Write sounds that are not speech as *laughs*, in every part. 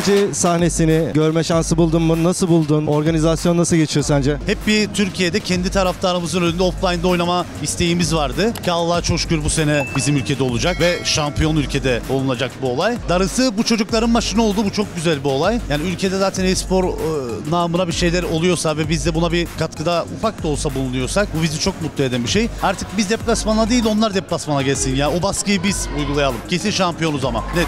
PMNC sahnesini görme şansı buldun mu? Nasıl buldun? Organizasyon nasıl geçiyor sence? Hep bir Türkiye'de kendi taraftarımızın önünde offline'da oynama isteğimiz vardı. Ki Allah'a çok şükür bu sene bizim ülkede olacak ve şampiyon ülkede olunacak bu olay. Darısı bu çocukların başına oldu. Bu çok güzel bir olay. Yani ülkede zaten e-spor e, namına bir şeyler oluyorsa ve biz de buna bir katkıda ufak da olsa bulunuyorsak bu bizi çok mutlu eden bir şey. Artık biz deplasmana değil onlar deplasmana gelsin ya. O baskıyı biz uygulayalım. Kesin şampiyonuz ama. Net.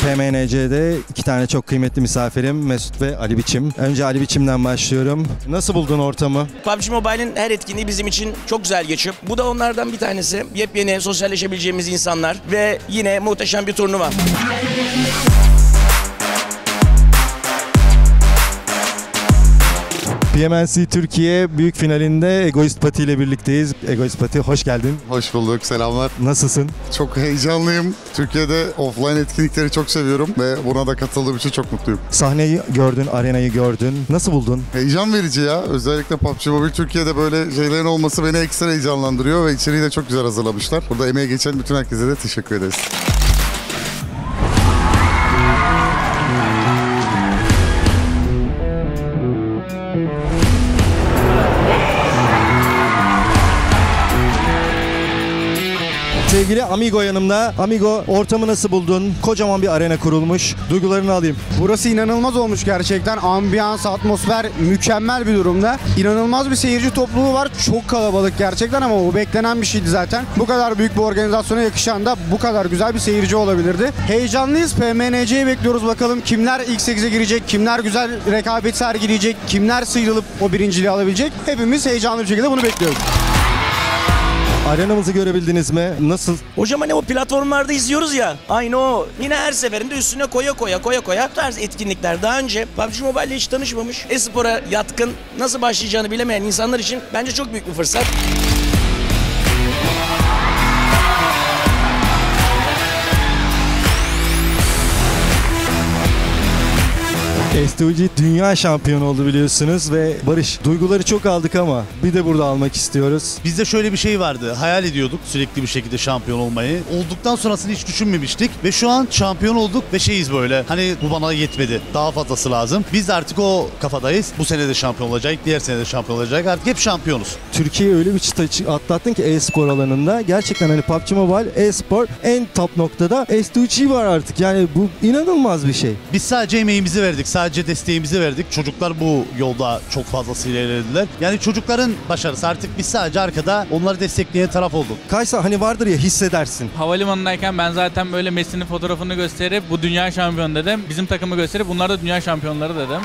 PMNC'de iki tane çok kıymetli misafirim Mesut ve Ali Biçim. Önce Ali Biçim'den başlıyorum. Nasıl buldun ortamı? PUBG Mobile'in her etkinliği bizim için çok güzel geçiyor. Bu da onlardan bir tanesi. Yepyeni sosyalleşebileceğimiz insanlar ve yine muhteşem bir turnuva. PMNC Türkiye büyük finalinde Egoist Pati ile birlikteyiz. Egoist Pati hoş geldin. Hoş bulduk, selamlar. Nasılsın? Çok heyecanlıyım. Türkiye'de offline etkinlikleri çok seviyorum ve buna da katıldığım için çok mutluyum. Sahneyi gördün, arenayı gördün. Nasıl buldun? Heyecan verici ya. Özellikle PUBG Mobile Türkiye'de böyle şeylerin olması beni ekstra heyecanlandırıyor ve içeriği de çok güzel hazırlamışlar. Burada emeği geçen bütün herkese de teşekkür ederiz. Sevgili Amigo yanımda. Amigo ortamı nasıl buldun? Kocaman bir arena kurulmuş. Duygularını alayım. Burası inanılmaz olmuş gerçekten. Ambiyans, atmosfer mükemmel bir durumda. İnanılmaz bir seyirci topluluğu var. Çok kalabalık gerçekten ama o beklenen bir şeydi zaten. Bu kadar büyük bir organizasyona yakışan da bu kadar güzel bir seyirci olabilirdi. Heyecanlıyız. PMNC'yi bekliyoruz bakalım. Kimler ilk 8'e girecek? Kimler güzel rekabet sergileyecek? Kimler sıyrılıp o birinciliği alabilecek? Hepimiz heyecanlı bir şekilde bunu bekliyoruz. Arenamızı görebildiniz mi? Nasıl? Hocam hani o platformlarda izliyoruz ya. Aynı o. Yine her seferinde üstüne koya koya koya koya bu tarz etkinlikler. Daha önce PUBG Mobile ile hiç tanışmamış, e-spora yatkın, nasıl başlayacağını bilemeyen insanlar için bence çok büyük bir fırsat. S2G dünya şampiyonu oldu biliyorsunuz ve Barış duyguları çok aldık ama bir de burada almak istiyoruz. Bizde şöyle bir şey vardı. Hayal ediyorduk sürekli bir şekilde şampiyon olmayı. Olduktan sonrasını hiç düşünmemiştik. Ve şu an şampiyon olduk ve şeyiz böyle. Hani bu bana yetmedi. Daha fazlası lazım. Biz de artık o kafadayız. Bu sene de şampiyon olacak. Diğer sene de şampiyon olacak. Artık hep şampiyonuz. Türkiye'yi öyle bir çıta çı- atlattın ki e-spor alanında. Gerçekten hani PUBG Mobile e-spor en top noktada S2G var artık. Yani bu inanılmaz bir şey. Biz sadece emeğimizi verdik. Sadece desteğimizi verdik. Çocuklar bu yolda çok fazlasıyla ilerlediler. Yani çocukların başarısı. Artık biz sadece arkada onları destekleyen taraf olduk. Kaysa hani vardır ya hissedersin. Havalimanındayken ben zaten böyle Messi'nin fotoğrafını gösterip bu dünya şampiyonu dedim. Bizim takımı gösterip bunlar da dünya şampiyonları dedim.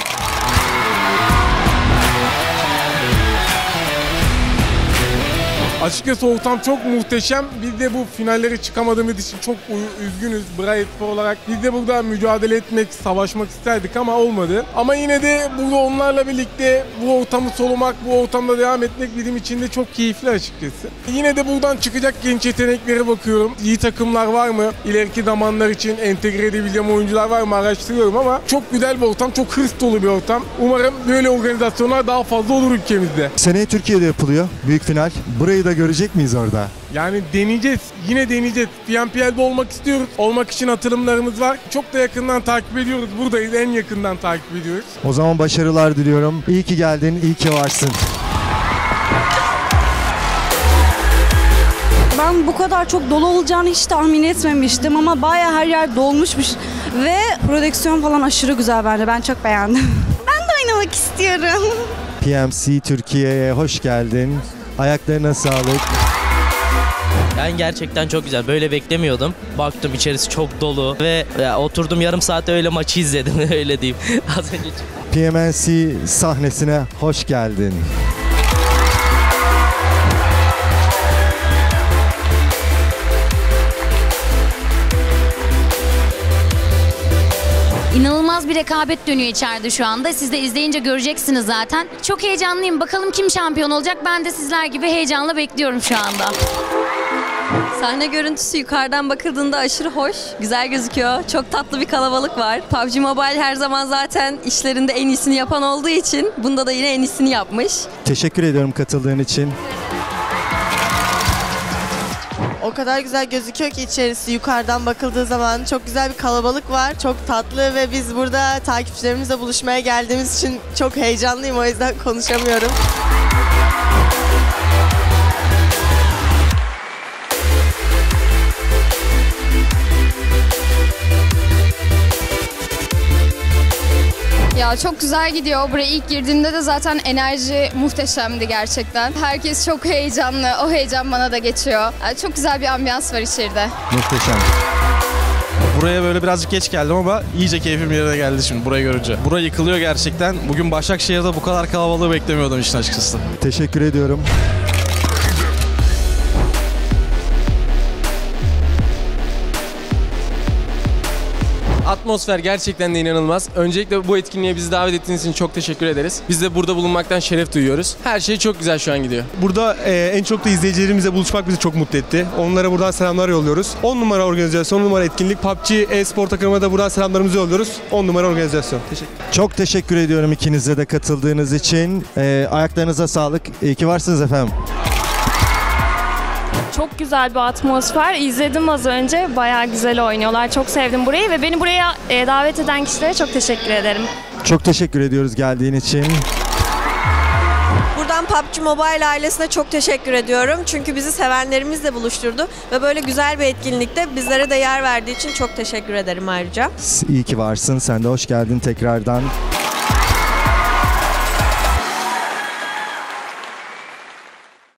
Açıkçası ortam çok muhteşem. Biz de bu finallere çıkamadığımız için çok üzgünüz Bright Spor olarak. Biz de burada mücadele etmek, savaşmak isterdik ama olmadı. Ama yine de burada onlarla birlikte bu ortamı solumak, bu ortamda devam etmek bizim için de çok keyifli açıkçası. Yine de buradan çıkacak genç yeteneklere bakıyorum. İyi takımlar var mı? İleriki zamanlar için entegre edebileceğim oyuncular var mı? Araştırıyorum ama çok güzel bir ortam, çok hırs dolu bir ortam. Umarım böyle organizasyonlar daha fazla olur ülkemizde. Seneye Türkiye'de yapılıyor büyük final. Burayı da görecek miyiz orada? Yani deneyeceğiz. Yine deneyeceğiz. PNPL'de olmak istiyoruz. Olmak için atılımlarımız var. Çok da yakından takip ediyoruz. Buradayız. En yakından takip ediyoruz. O zaman başarılar diliyorum. İyi ki geldin, iyi ki varsın. Ben bu kadar çok dolu olacağını hiç tahmin etmemiştim ama baya her yer dolmuşmuş ve prodüksiyon falan aşırı güzel bence. Ben çok beğendim. *laughs* Ben de oynamak istiyorum. PMC Türkiye'ye hoş geldin. Ayaklarına sağlık. Yani gerçekten çok güzel. Böyle beklemiyordum. Baktım içerisi çok dolu ve ya, oturdum yarım saat öyle maçı izledim *laughs* öyle diyeyim. Az önce PMNC sahnesine hoş geldin. İnanılmaz bir rekabet dönüyor içeride şu anda. Siz de izleyince göreceksiniz zaten. Çok heyecanlıyım. Bakalım kim şampiyon olacak? Ben de sizler gibi heyecanla bekliyorum şu anda. Sahne görüntüsü yukarıdan bakıldığında aşırı hoş, güzel gözüküyor. Çok tatlı bir kalabalık var. PUBG Mobile her zaman zaten işlerinde en iyisini yapan olduğu için bunda da yine en iyisini yapmış. Teşekkür ediyorum katıldığın için. O kadar güzel gözüküyor ki içerisi yukarıdan bakıldığı zaman çok güzel bir kalabalık var. Çok tatlı ve biz burada takipçilerimizle buluşmaya geldiğimiz için çok heyecanlıyım o yüzden konuşamıyorum. Ya çok güzel gidiyor. Buraya ilk girdiğimde de zaten enerji muhteşemdi gerçekten. Herkes çok heyecanlı. O heyecan bana da geçiyor. Yani çok güzel bir ambiyans var içeride. Muhteşem. Buraya böyle birazcık geç geldim ama iyice keyfim yerine geldi şimdi burayı görünce. Bura yıkılıyor gerçekten. Bugün Başakşehir'de bu kadar kalabalığı beklemiyordum işin açıkçası. Teşekkür ediyorum. Atmosfer gerçekten de inanılmaz. Öncelikle bu etkinliğe bizi davet ettiğiniz için çok teşekkür ederiz. Biz de burada bulunmaktan şeref duyuyoruz. Her şey çok güzel şu an gidiyor. Burada e, en çok da izleyicilerimizle buluşmak bizi çok mutlu etti. Onlara buradan selamlar yolluyoruz. 10 numara organizasyon, 10 numara etkinlik. PUBG e-spor takımına da buradan selamlarımızı yolluyoruz. 10 numara organizasyon. Teşekkür Çok teşekkür ediyorum ikinize de katıldığınız için. Ee, ayaklarınıza sağlık. İyi ki varsınız efendim. Çok güzel bir atmosfer. İzledim az önce. Bayağı güzel oynuyorlar. Çok sevdim burayı ve beni buraya e, davet eden kişilere çok teşekkür ederim. Çok teşekkür ediyoruz geldiğin için. Buradan PUBG Mobile ailesine çok teşekkür ediyorum. Çünkü bizi sevenlerimizle buluşturdu ve böyle güzel bir etkinlikte bizlere de yer verdiği için çok teşekkür ederim ayrıca. İyi ki varsın. Sen de hoş geldin tekrardan.